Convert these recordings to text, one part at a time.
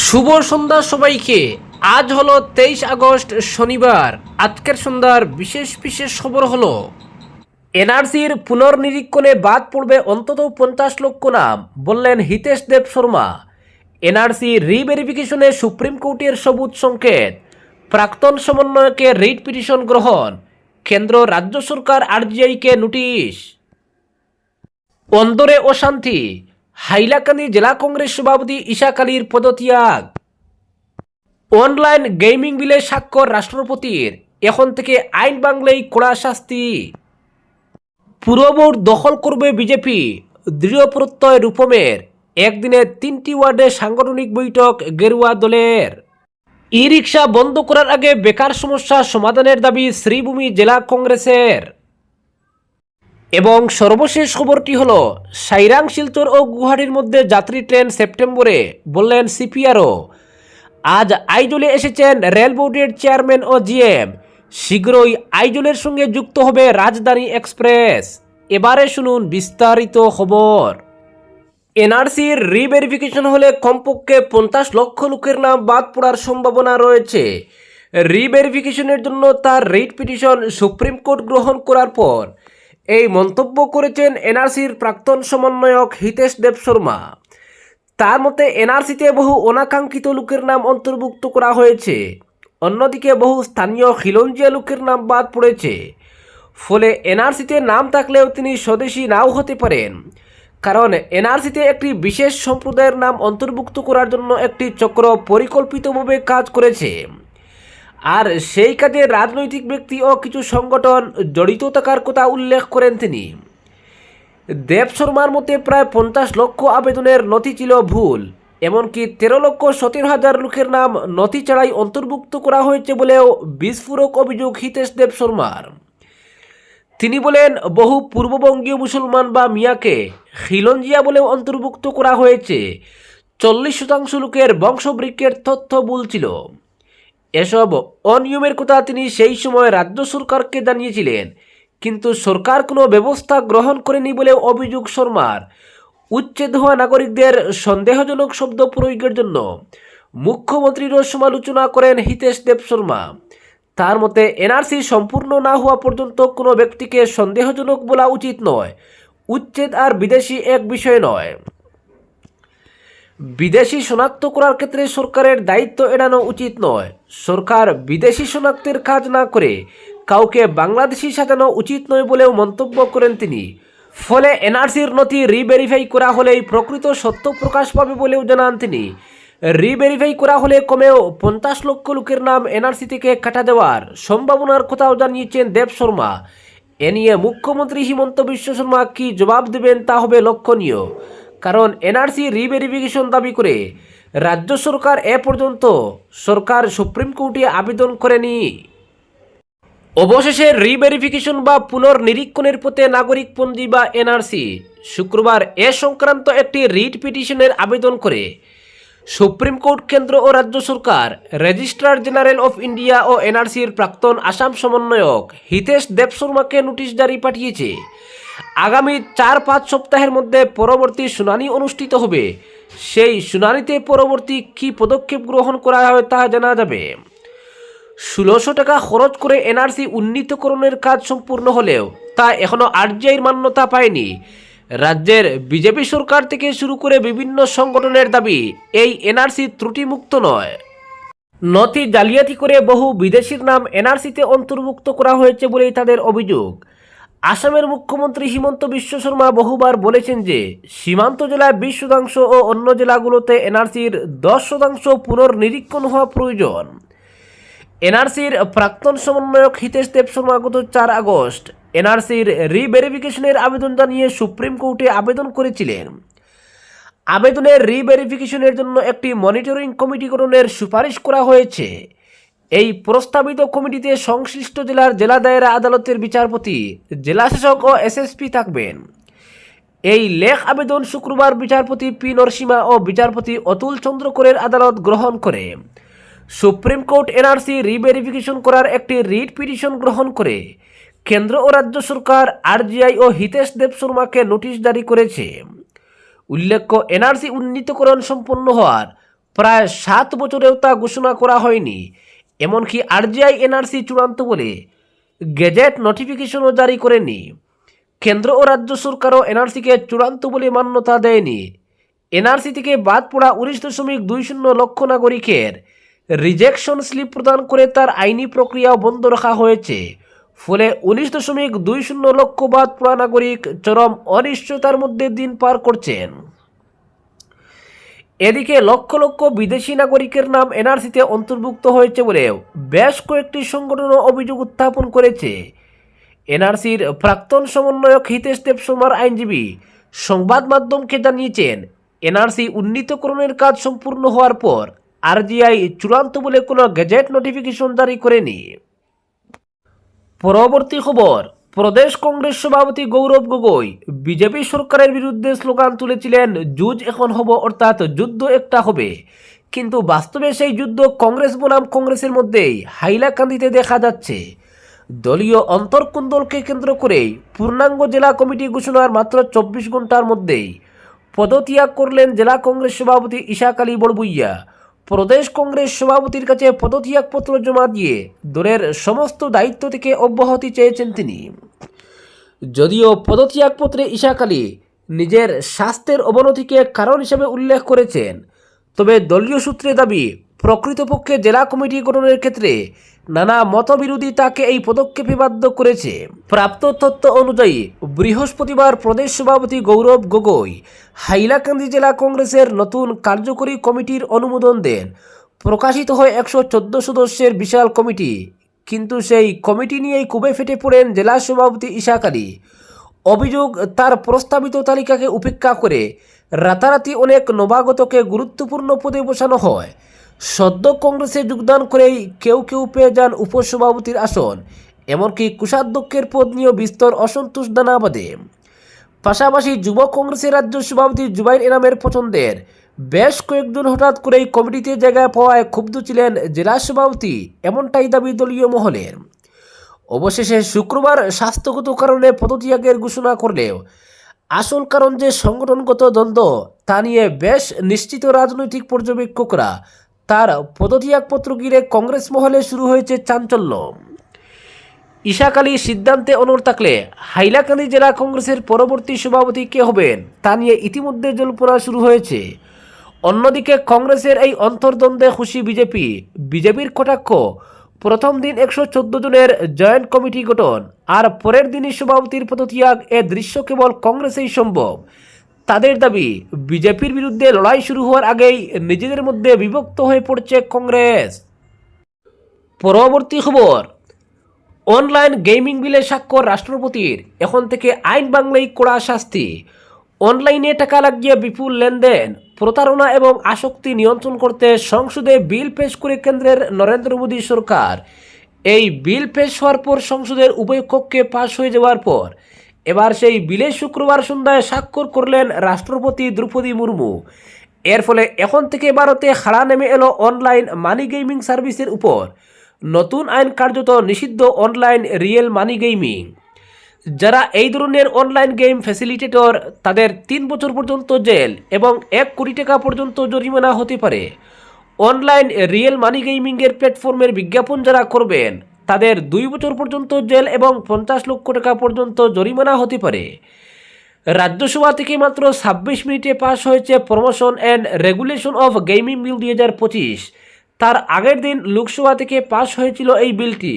শুভ সন্ধ্যা সবাইকে। আজ হলো তেইশ আগস্ট, শনিবার। আজকের সন্ধ্যার বিশেষ বিশেষ খবর হলো, এনআরসির পুনর্নিরীক্ষণে বাদ পড়বে অন্তত পঞ্চাশ লক্ষ নাম, বললেন হিতেশ দেব শর্মা। এনআরসি রিভেরিফিকেশনে সুপ্রিম কোর্টের সবুজ সংকেত, প্রাক্তন সমন্বয়কে রিট পিটিশন গ্রহণ, কেন্দ্র রাজ্য সরকার আরজিআইকে নোটিশ। অন্দরে অশান্তি হাইলাকান্দি জেলা কংগ্রেস সভাপতি ঈশাক আলীর পদত্যাগ। অনলাইন গেমিং বিলে স্বাক্ষর রাষ্ট্রপতির। এখন থেকে আইন বাংলায় কড়া শাস্তি। পুরবোর্ড দখল করবে বিজেপি। দৃঢ় প্রত্যয় রূপমের। একদিনে তিনটি ওয়ার্ডে সাংগঠনিক বৈঠক গেরুয়া দলের। ই রিক্সা বন্ধ করার আগে বেকার সমস্যা সমাধানের দাবি শ্রীভূমি জেলা কংগ্রেসের। এবং সর্বশেষ খবরটি হলো, সাইরাং, শিলচর ও গুয়াহাটির মধ্যে যাত্রী ট্রেন সেপ্টেম্বরে বললেন সিপিআরও। আজ আইজলে এসেছেন রেল বোর্ডের চেয়ারম্যান ও জিএম। শীঘ্রই আইজলের সঙ্গে যুক্ত হবে রাজধানী এক্সপ্রেস। এবারে শুনুন বিস্তারিত খবর। এনআরসির রিভেরিফিকেশন হলে কমপক্ষে পঞ্চাশ লক্ষ লোকের নাম বাদ পড়ার সম্ভাবনা রয়েছে। রিভেরিফিকেশনের জন্য তার রিট পিটিশন সুপ্রিম কোর্ট গ্রহণ করার পর এই মন্তব্য করেছেন এনআরসির প্রাক্তন সমন্বয়ক হিতেশ দেব শর্মা। তার মতে, এনআরসিতে বহু অনাকাঙ্ক্ষিত লোকের নাম অন্তর্ভুক্ত করা হয়েছে। অন্যদিকে, বহু স্থানীয় খিলঞ্জিয়া লোকের নাম বাদ পড়েছে। ফলে এনআরসিতে নাম থাকলেও তিনি স্বদেশী নাও হতে পারেন। কারণ, এনআরসিতে একটি বিশেষ সম্প্রদায়ের নাম অন্তর্ভুক্ত করার জন্য একটি চক্র পরিকল্পিতভাবে কাজ করেছে। আর সেই কাজে রাজনৈতিক ব্যক্তি ও কিছু সংগঠন জড়িত থাকার কথা উল্লেখ করেন তিনি। দেব শর্মার মতে প্রায় পঞ্চাশ লক্ষ আবেদনের নথি ছিল ভুল, এমনকি তেরো লক্ষ সতেরো হাজার লোকের নাম নথি ছাড়াই অন্তর্ভুক্ত করা হয়েছে বলেও বিস্ফোরক অভিযোগ হিতেশ দেব শর্মার। তিনি বলেন, বহু পূর্ববঙ্গীয় মুসলমান বা মিয়াকে খিলঞ্জিয়া বলেও অন্তর্ভুক্ত করা হয়েছে। চল্লিশ শতাংশ লোকের বংশবৃক্ষের তথ্য ভুল ছিল। এসব অনিয়মের কথা তিনি সেই সময় রাজ্য সরকারকে জানিয়েছিলেন। কিন্তু সরকার কোনো ব্যবস্থা গ্রহণ করেনি বলে অভিযোগ শর্মার। উচ্ছেদ হওয়া নাগরিকদের সন্দেহজনক শব্দ প্রয়োগের জন্য মুখ্যমন্ত্রীরও সমালোচনা করেন হিতেশ দেব শর্মা। তার মতে, এনআরসি সম্পূর্ণ না হওয়া পর্যন্ত কোনো ব্যক্তিকে সন্দেহজনক বলা উচিত নয়। উচ্ছেদ আর বিদেশি এক বিষয় নয়। বিদেশি শনাক্ত করার ক্ষেত্রে সরকারের দায়িত্ব এড়ানো উচিত নয়। সরকার বিদেশি শনাক্তের কাজ না করে কাউকে বাংলাদেশি সাজানো উচিত নয় বলেও মন্তব্য করেন তিনি। ফলে এনআরসির নথি রিভেরিফাই করা হলেই প্রকৃত সত্য প্রকাশ পাবে বলেও জানান তিনি। রিভেরিফাই করা হলে কমেও পঞ্চাশ লক্ষ লোকের নাম এনআরসি থেকে কাটা দেওয়ার সম্ভাবনার কথাও জানিয়েছেন দেব শর্মা। এ নিয়ে মুখ্যমন্ত্রী হিমন্ত বিশ্ব শর্মা কি জবাব দেবেন তা হবে লক্ষণীয়। কারণ এনআরসি রিভেরিফিকেশন দাবি করে রাজ্য সরকার এ পর্যন্ত সরকার সুপ্রিম কোর্টে আবেদন করেনি। অবশেষে রিভেরিফিকেশন বা পুনর্নিরীক্ষণের পথে নাগরিকপঞ্জি বা এনআরসি শুক্রবার এ সংক্রান্ত একটি রিট পিটিশনের আবেদন করে সুপ্রিম কোর্ট কেন্দ্র ও রাজ্য সরকার, রেজিস্ট্রার জেনারেল অফ ইন্ডিয়া ও এনআরসির প্রাক্তন আসাম সমন্বয়ক হিতেশ দেব শর্মাকে নোটিশ জারি পাঠিয়েছে। আগামী চার পাঁচ সপ্তাহের মধ্যে পরবর্তী শুনানি অনুষ্ঠিত হবে। সেই শুনানিতে পরবর্তী কী পদক্ষেপ গ্রহণ করা হবে তা জানা যাবে। ষোলোশো টাকা খরচ করে এনআরসি উন্নীতকরণের কাজ সম্পূর্ণ হলেও তা এখনও আরজিআইয়ের মান্যতা পায়নি। রাজ্যের বিজেপি সরকার থেকে শুরু করে বিভিন্ন সংগঠনের দাবি, এই এনআরসি ত্রুটিমুক্ত নয়। নথি জালিয়াতি করে বহু বিদেশির নাম এনআরসিতে অন্তর্ভুক্ত করা হয়েছে বলেই তাদের অভিযোগ। আসামের মুখ্যমন্ত্রী হিমন্ত বিশ্ব শর্মা বহুবার বলেছেন যে, সীমান্ত জেলায় বিশ শতাংশ ও অন্য জেলাগুলোতে এনআরসির দশ শতাংশ পুনর্নিরীক্ষণ হওয়া প্রয়োজন। এনআরসির প্রাক্তন সমন্বয়ক হিতেশ দেব শর্মা গত চার আগস্ট এনআরসির রিভেরিফিকেশনের আবেদন জানিয়ে সুপ্রিম কোর্টে আবেদন করেছিলেন। আবেদনের রিভেরিফিকেশনের জন্য একটি মনিটরিং কমিটি গঠনের সুপারিশ করা হয়েছে। এই প্রস্তাবিত কমিটিতে সংশ্লিষ্ট জেলার জেলা দায়রা আদালতের বিচারপতি, জেলাশাসক ও এসএসপি থাকবেন। এই লেখ আবেদন শুক্রবার বিচারপতি পি নরসিমা ও বিচারপতি অতুল চন্দ্র চন্দ্রকরের আদালত গ্রহণ করে। সুপ্রিম কোর্ট এনআরসি রিভেরিফিকেশন করার একটি রিট পিটিশন গ্রহণ করে। কেন্দ্র ও রাজ্য সরকার, আরজিআই ও হিতেশ দেব শর্মাকে নোটিশ জারি করেছে। উল্লেখ্য, এনআরসি উন্নীতকরণ সম্পন্ন হওয়ার প্রায় সাত বছরেও তা ঘোষণা করা হয়নি। এমনকি আরজিআই এনআরসি চূড়ান্ত বলে গেজেট নোটিফিকেশনও জারি করেনি। কেন্দ্র ও রাজ্য সরকারও এনআরসিকে চূড়ান্ত বলে মান্যতা দেয়নি। এনআরসি থেকে বাদ পড়া উনিশ দশমিক দুই শূন্য লক্ষ নাগরিকের রিজেকশন স্লিপ প্রদান করে তার আইনি প্রক্রিয়াও বন্ধ রাখা হয়েছে। ফলে উনিশ দশমিক দুই শূন্য লক্ষ বাদ পড়া নাগরিক চরম অনিশ্চয়তার মধ্যে দিন পার করছেন। এদিকে লক্ষ লক্ষ বিদেশি নাগরিকের নাম এনআরসিতে অন্তর্ভুক্ত হয়েছে বলেও বেশ কয়েকটি সংগঠনও অভিযোগ উত্থাপন করেছে। এনআরসির প্রাক্তন সমন্বয়ক হিতেশ দেব শর্মার আইনজীবী সংবাদ মাধ্যমকে জানিয়েছেন, এনআরসি উন্নীতকরণের কাজ সম্পূর্ণ হওয়ার পর আরজিআই চূড়ান্ত বলে কোনো গেজেট নোটিফিকেশন জারি করেনি। পরবর্তী খবর প্রদেশ কংগ্রেস সভাপতি গৌরব গগৈ, বিজেপি সরকারের বিরুদ্ধে স্লোগান তুলেছিলেন যুদ্ধ এখন হব অর্থাৎ যুদ্ধ একটা হবে। কিন্তু বাস্তবে সেই যুদ্ধ কংগ্রেস বনাম কংগ্রেসের মধ্যেই হাইলাকান্দিতে দেখা যাচ্ছে। দলীয় অন্তর্কুন্দলকে কেন্দ্র করেই পূর্ণাঙ্গ জেলা কমিটি ঘোষণার মাত্র চব্বিশ ঘণ্টার মধ্যেই পদত্যাগ করলেন জেলা কংগ্রেস সভাপতি ইশাক আলী বড়বুইয়া। প্রদেশ কংগ্রেস সভাপতির কাছে পদত্যাগপত্র জমা দিয়ে দলের সমস্ত দায়িত্ব থেকে অব্যাহতি চেয়েছেন তিনি। যদিও পদত্যাগপত্রে ইশাক আলী নিজের স্বাস্থ্যের অবনতিকে কারণ হিসেবে উল্লেখ করেছেন, তবে দলীয় সূত্রে দাবি, প্রকৃতপক্ষে জেলা কমিটি গঠনের ক্ষেত্রে নানা মতবিরোধী তাকে এই পদক্ষেপে বাধ্য করেছে। প্রাপ্ত তথ্য অনুযায়ী, বৃহস্পতিবার প্রদেশ সভাপতি গৌরব গগৈ হাইলাকান্দি জেলা কংগ্রেসের নতুন কার্যকরী কমিটির অনুমোদন দেন। প্রকাশিত হয় একশো চোদ্দ সদস্যের বিশাল কমিটি। কিন্তু সেই কমিটি নিয়েই কুবে ফেটে পড়েন জেলা সভাপতি ইশাক আলী। অভিযোগ, তার প্রস্তাবিত তালিকাকে উপেক্ষা করে রাতারাতি অনেক নবাগতকে গুরুত্বপূর্ণ পদে বসানো হয়। সদ্য কংগ্রেসে যোগদান করেই কেউ কেউ পেয়ে যান উপসভাপতির আসন, এমনকি কোষাধ্যক্ষের পদ নিয়েও বিস্তর অসন্তোষ দানা পাশাপাশি যুব কংগ্রেসের রাজ্য সভাপতি জুবাইর এনামের পছন্দের বেশ কয়েকজন হঠাৎ করেই কমিটিতে জায়গা পাওয়ায় ক্ষুব্ধ ছিলেন জেলা সভাপতি, এমনটাই দাবি দলীয় মহলের অবশেষে শুক্রবার স্বাস্থ্যগত কারণে পদত্যাগের ঘোষণা করলেও, আসল কারণ যে সংগঠনগত দ্বন্দ্ব, তা নিয়ে বেশ নিশ্চিত রাজনৈতিক পর্যবেক্ষকরা তার পদত্যাগপত্র ঘিরে কংগ্রেস মহলে শুরু হয়েছে চাঞ্চল্য। ঈশাক আলী সিদ্ধান্তে অনড় থাকলে হাইলাকান্দি জেলা কংগ্রেসের পরবর্তী সভাপতি কে হবেন, তা নিয়ে ইতিমধ্যে জল্পনা শুরু হয়েছে। অন্যদিকে কংগ্রেসের এই অন্তর্দ্বন্দ্বে খুশি বিজেপি। বিজেপির কটাক্ষ, প্রথম দিন একশো চোদ্দ জনের জয়েন্ট কমিটি গঠন, আর পরের দিনই সভাপতির পদত্যাগ, এ দৃশ্য কেবল কংগ্রেসেই সম্ভব। তাদের দাবি, বিজেপির বিরুদ্ধে লড়াই শুরু হওয়ার আগেই নিজেদের মধ্যে বিভক্ত হয়ে পড়ছে কংগ্রেস। পরবর্তী খবর, অনলাইন গেমিং বিলে স্বাক্ষর রাষ্ট্রপতির, এখন থেকে আইন বাংলায় কড়া শাস্তি। অনলাইনে টাকা লাগিয়ে বিপুল লেনদেন প্রতারণা এবং আসক্তি নিয়ন্ত্রণ করতে সংসদে বিল পেশ করে কেন্দ্রের নরেন্দ্র মোদী সরকার। এই বিল পেশ হওয়ার পর সংসদের উভয় কক্ষে পাশ হয়ে যাওয়ার পর এবার সেই বিলে শুক্রবার সন্ধ্যায় স্বাক্ষর করলেন রাষ্ট্রপতি দ্রৌপদী মুর্মু। এর ফলে এখন থেকে ভারতে হারা নেমে এলো অনলাইন মানি গেমিং সার্ভিসের উপর। নতুন আইন কার্যত নিষিদ্ধ অনলাইন রিয়েল মানি গেমিং। যারা এই ধরনের অনলাইন গেম ফ্যাসিলিটেটর তাদের তিন বছর পর্যন্ত জেল এবং এক কোটি টাকা পর্যন্ত জরিমানা হতে পারে। অনলাইন রিয়েল মানি গেমিংয়ের প্ল্যাটফর্মের বিজ্ঞাপন যারা করবেন, তাদের দুই বছর পর্যন্ত জেল এবং পঞ্চাশ লক্ষ টাকা পর্যন্ত জরিমানা হতে পারে। রাজ্যসভা থেকে মাত্র ছাব্বিশ মিনিটে পাশ হয়েছে promotion and regulation of gaming bill দুই হাজার পঁচিশ। তার আগের দিন লোকসভা থেকে পাশ হয়েছিল এই বিলটি।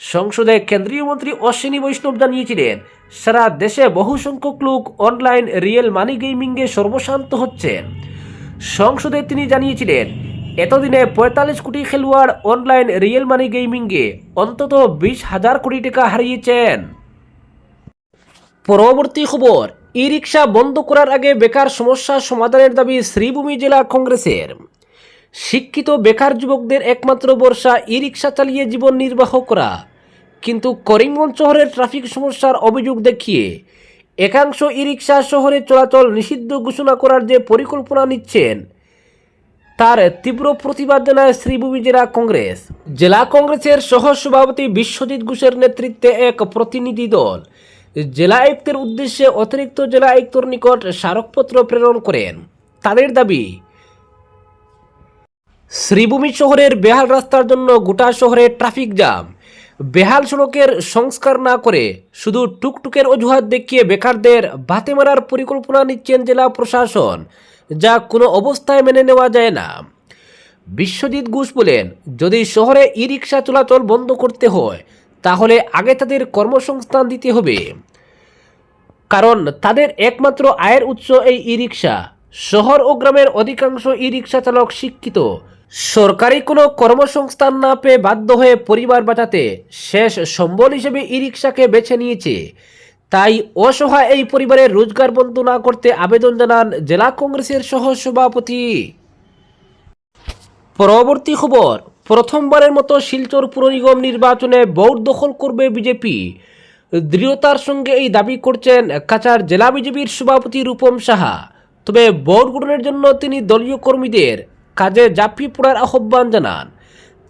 সংসদে কেন্দ্রীয় মন্ত্রী অশ্বিনী বৈষ্ণব জানিয়েছিলেন, সারা দেশে বহু সংখ্যক লোক অনলাইন রিয়েল মানি গেমিংয়ে সর্বশান্ত হচ্ছেন। সংসদে তিনি জানিয়েছিলেন, এতদিনে পঁয়তাল্লিশ কোটি খেলোয়াড় অনলাইন রিয়েল মানি গেমিংয়ে অন্তত বিশ হাজার কোটি টাকা হারিয়েছেন। পরবর্তী খবর ই রিক্সা বন্ধ করার আগে বেকার সমস্যা সমাধানের দাবি শ্রীভূমি জেলা কংগ্রেসের। শিক্ষিত বেকার যুবকদের একমাত্র বর্ষা ই রিক্সা চালিয়ে জীবন নির্বাহ করা। কিন্তু করিমগঞ্জ শহরের ট্রাফিক সমস্যার অভিযোগ দেখিয়ে একাংশ ই রিক্সা শহরে চলাচল নিষিদ্ধ ঘোষণা করার যে পরিকল্পনা নিচ্ছেন, তার তীব্র প্রতিবাদ জানায় শ্রীভূমি জেলা কংগ্রেস। জেলা কংগ্রেসের সহ সভাপতি বিশ্বজিৎ ঘোষের নেতৃত্বে এক প্রতিনিধি দল জেলা আয়ুক্তের উদ্দেশ্যে অতিরিক্ত জেলা আয়ুক্তর নিকট স্মারকপত্র প্রেরণ করেন। তাদের দাবি, শ্রীভূমি শহরের বেহাল রাস্তার জন্য গোটা শহরে ট্রাফিক জ্যাম। বেহাল সড়কের সংস্কার না করে শুধু টুকটুকের অজুহাত দেখিয়ে বেকারদের ভাতে মারার পরিকল্পনা নিচ্ছেন জেলা প্রশাসন, যা কোনো অবস্থায় মেনে নেওয়া যায় না। বিশ্বজিৎ ঘোষ বলেন, যদি শহরে ই রিক্সা চলাচল বন্ধ করতে হয়, তাহলে আগে তাদের কর্মসংস্থান দিতে হবে। কারণ তাদের একমাত্র আয়ের উৎস এই ই রিক্সা শহর ও গ্রামের অধিকাংশ ই রিক্সা চালক শিক্ষিত সরকারি কোনো কর্মসংস্থান না পেয়ে বাধ্য হয়ে পরিবার বাঁচাতে শেষ সম্বল হিসেবে ই রিক্সাকে বেছে নিয়েছে। তাই অসহায় এই পরিবারের রোজগার বন্ধ না করতে আবেদন জানান জেলা কংগ্রেসের সহ সভাপতি পরবর্তী খবর, প্রথমবারের মতো শিলচর পুর নিগম নির্বাচনে ভোট দখল করবে বিজেপি। দৃঢ়তার সঙ্গে এই দাবি করছেন কাছার জেলা বিজেপির সভাপতি রূপম সাহা। তবে ভোট গ্রহণের জন্য তিনি দলীয় কর্মীদের কাজে ঝাঁপিয়ে পড়ার আহ্বান জানান।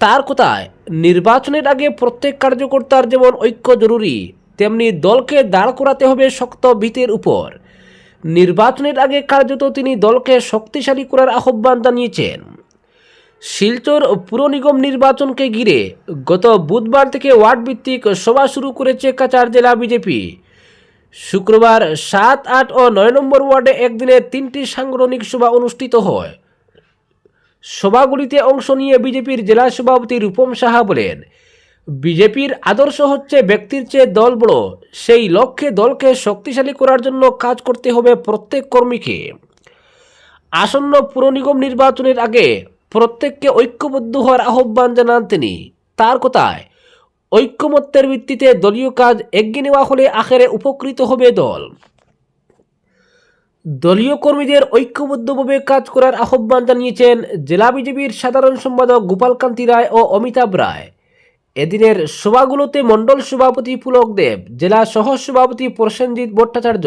তার কথায়, নির্বাচনের আগে প্রত্যেক কার্যকর্তার যেমন ঐক্য জরুরি, তেমনি দলকে দাঁড় করাতে হবে শক্ত ভিতের উপর। নির্বাচনের আগে কার্যত তিনি দলকে শক্তিশালী করার আহ্বান জানিয়েছেন। শিলচর পুর নিগম নির্বাচনকে ঘিরে গত বুধবার থেকে ওয়ার্ড ভিত্তিক সভা শুরু করেছে কাচার জেলা বিজেপি। শুক্রবার সাত, আট ও নয় নম্বর ওয়ার্ডে একদিনে তিনটি সাংগঠনিক সভা অনুষ্ঠিত হয়। সভাগুলিতে অংশ নিয়ে বিজেপির জেলা সভাপতি রূপম সাহা বলেন, বিজেপির আদর্শ হচ্ছে ব্যক্তির চেয়ে দল বড়, সেই লক্ষ্যে দলকে শক্তিশালী করার জন্য কাজ করতে হবে প্রত্যেক কর্মীকে। আসন্ন পুর নিগম নির্বাচনের আগে প্রত্যেককে ঐক্যবদ্ধ হওয়ার আহ্বান জানান তিনি। তার কথায়, ঐক্যমত্যের ভিত্তিতে দলীয় কাজ এগিয়ে নেওয়া হলে আখেরে উপকৃত হবে দল। দলীয় কর্মীদের ঐক্যবদ্ধভাবে কাজ করার আহ্বান জানিয়েছেন জেলা বিজেপির সাধারণ সম্পাদক গোপালকান্তি রায় ও অমিতাভ রায়। এদিনের সভাগুলোতে মণ্ডল সভাপতি পুলক দেব, জেলা সহ সভাপতি প্রসেনজিৎ ভট্টাচার্য,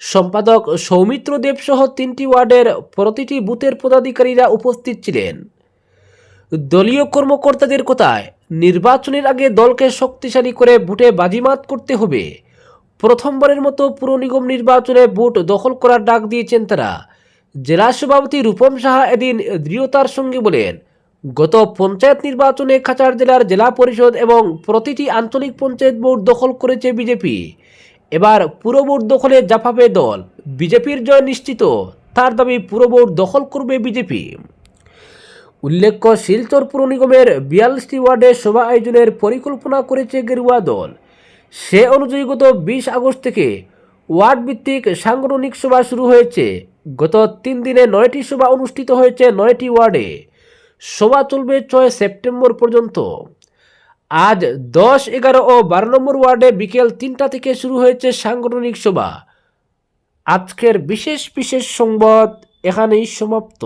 সম্পাদক সৌমিত্র দেব সহ তিনটি ওয়ার্ডের প্রতিটি বুথের পদাধিকারীরা উপস্থিত ছিলেন। দলীয় কর্মকর্তাদের কথায়? নির্বাচনের আগে দলকে শক্তিশালী করে ভোটে বাজিমাত করতে হবে। প্রথমবারের মতো পুর নিগম নির্বাচনে ভোট দখল করার ডাক দিয়েছেন তারা। জেলা সভাপতি রূপম সাহা এদিন দৃঢ়তার সঙ্গে বলেন, গত পঞ্চায়েত নির্বাচনে খাচার জেলার জেলা পরিষদ এবং প্রতিটি আঞ্চলিক পঞ্চায়েত বোর্ড দখল করেছে বিজেপি। এবার পুরো বোর্ড দখলে জাফাবে দল। বিজেপির জয় নিশ্চিত, তার দাবি পুরো বোর্ড দখল করবে বিজেপি। উল্লেখ্য, শিলচর পুর নিগমের বিয়াল্লিশটি ওয়ার্ডে সভা আয়োজনের পরিকল্পনা করেছে গেরুয়া দল। সে অনুযায়ী গত বিশ আগস্ট থেকে ওয়ার্ড ভিত্তিক সাংগঠনিক সভা শুরু হয়েছে। গত তিন দিনে নয়টি সভা অনুষ্ঠিত হয়েছে নয়টি ওয়ার্ডে। সভা চলবে ছয় সেপ্টেম্বর পর্যন্ত। আজ দশ, এগারো ও বারো নম্বর ওয়ার্ডে বিকেল তিনটা থেকে শুরু হয়েছে সাংগঠনিক সভা। আজকের বিশেষ বিশেষ সংবাদ এখানেই সমাপ্ত।